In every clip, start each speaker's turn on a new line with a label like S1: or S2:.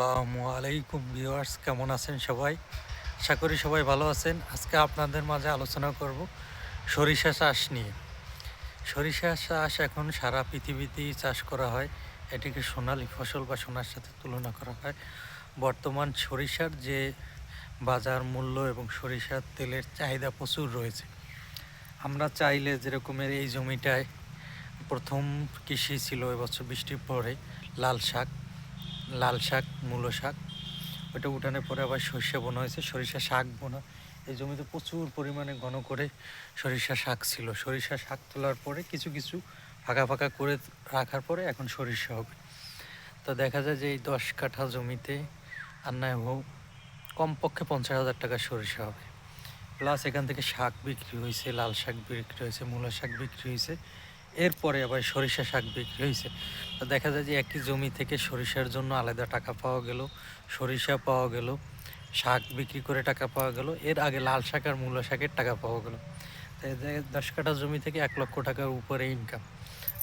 S1: আসসালামু আলাইকুম ভিউয়ার্স, কেমন আছেন সবাই? আশা করি সবাই ভালো আছেন। আজকে আপনাদের মাঝে আলোচনা করব সরিষা চাষ নিয়ে। সরিষা চাষ এখন সারা পৃথিবীতেই চাষ করা হয়। এটিকে সোনালী ফসল বা সোনার সাথে তুলনা করা হয়। বর্তমান সরিষার যে বাজার মূল্য এবং সরিষার তেলের চাহিদা প্রচুর রয়েছে। আমরা চাইলে যেরকমের এই জমিটায় প্রথম কৃষি ছিল, এবছর বৃষ্টির পরে লাল শাক লাল শাক, মূলো শাক। ওটা উঠানের পরে আবার সরিষা বোনা হয়েছে। সরিষা শাক বোনা। এই জমিতে প্রচুর পরিমাণে ঘন করে সরিষা শাক ছিল। সরিষা শাক তোলার পরে কিছু কিছু ফাঁকা ফাঁকা করে রাখার পরে এখন সরিষা হবে। তো দেখা যায় যে এই দশ কাঠা জমিতে আর নয় হোক কমপক্ষে পঞ্চাশ হাজার টাকা সরিষা হবে। প্লাস এখান থেকে শাক বিক্রি হয়েছে, লাল শাক বিক্রি হয়েছে, মূলা শাক বিক্রি হয়েছে। এরপরে আবার সরিষা শাক বিক্রি হয়েছে। তো দেখা যায় যে একই জমি থেকে সরিষার জন্য আলাদা টাকা পাওয়া গেল, সরিষা পাওয়া গেল, শাক বিক্রি করে টাকা পাওয়া গেল, এর আগে লাল শাক আর মূলা শাকের টাকা পাওয়া গেল। দশ কাঠা জমি থেকে এক লক্ষ টাকার উপরে ইনকাম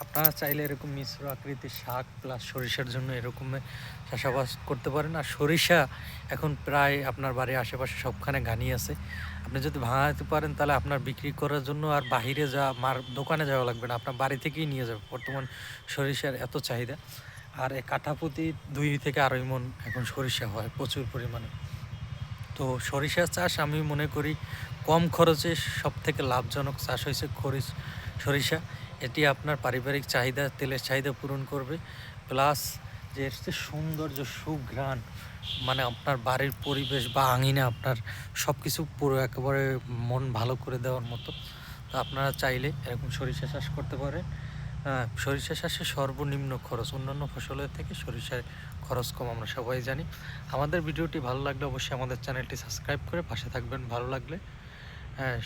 S1: আপনারা চাইলে এরকম মিশ্র আকৃতির শাক প্লাস সরিষার জন্য এরকম চাষাবাদ করতে পারেন। আর সরিষা এখন প্রায় আপনার বাড়ির আশেপাশে সবখানে ঘানি আছে। আপনি যদি ভাঙাতে পারেন তাহলে আপনার বিক্রি করার জন্য আর বাহিরে যা মার দোকানে যাওয়া লাগবে না, আপনার বাড়ি থেকেই নিয়ে যাবে। বর্তমান সরিষার এত চাহিদা। আর এ কাঠাপতি দুই থেকে আড়াই মন এখন সরিষা হয় প্রচুর পরিমাণে। তো সরিষা চাষ আমি মনে করি কম খরচে সব থেকে লাভজনক চাষ হয়েছে খরিস সরিষা। এটি আপনার পারিবারিক চাহিদা, তেলের চাহিদা পূরণ করবে। প্লাস যে সৌন্দর্য, সুঘ্রাণ মানে আপনার বাড়ির পরিবেশ বা আঙিনা আপনার সব কিছু পুরো একেবারে মন ভালো করে দেওয়ার মতো। তো আপনারা চাইলে এরকম সরিষা চাষ করতে পারেন। সরিষা চাষে সর্বনিম্ন খরচ, অন্যান্য ফসলের থেকে সরিষার খরচ কম, আমরা সবাই জানি। আমাদের ভিডিওটি ভালো লাগলে অবশ্যই আমাদের চ্যানেলটি সাবস্ক্রাইব করে পাশে থাকবেন, ভালো লাগলে। হ্যাঁ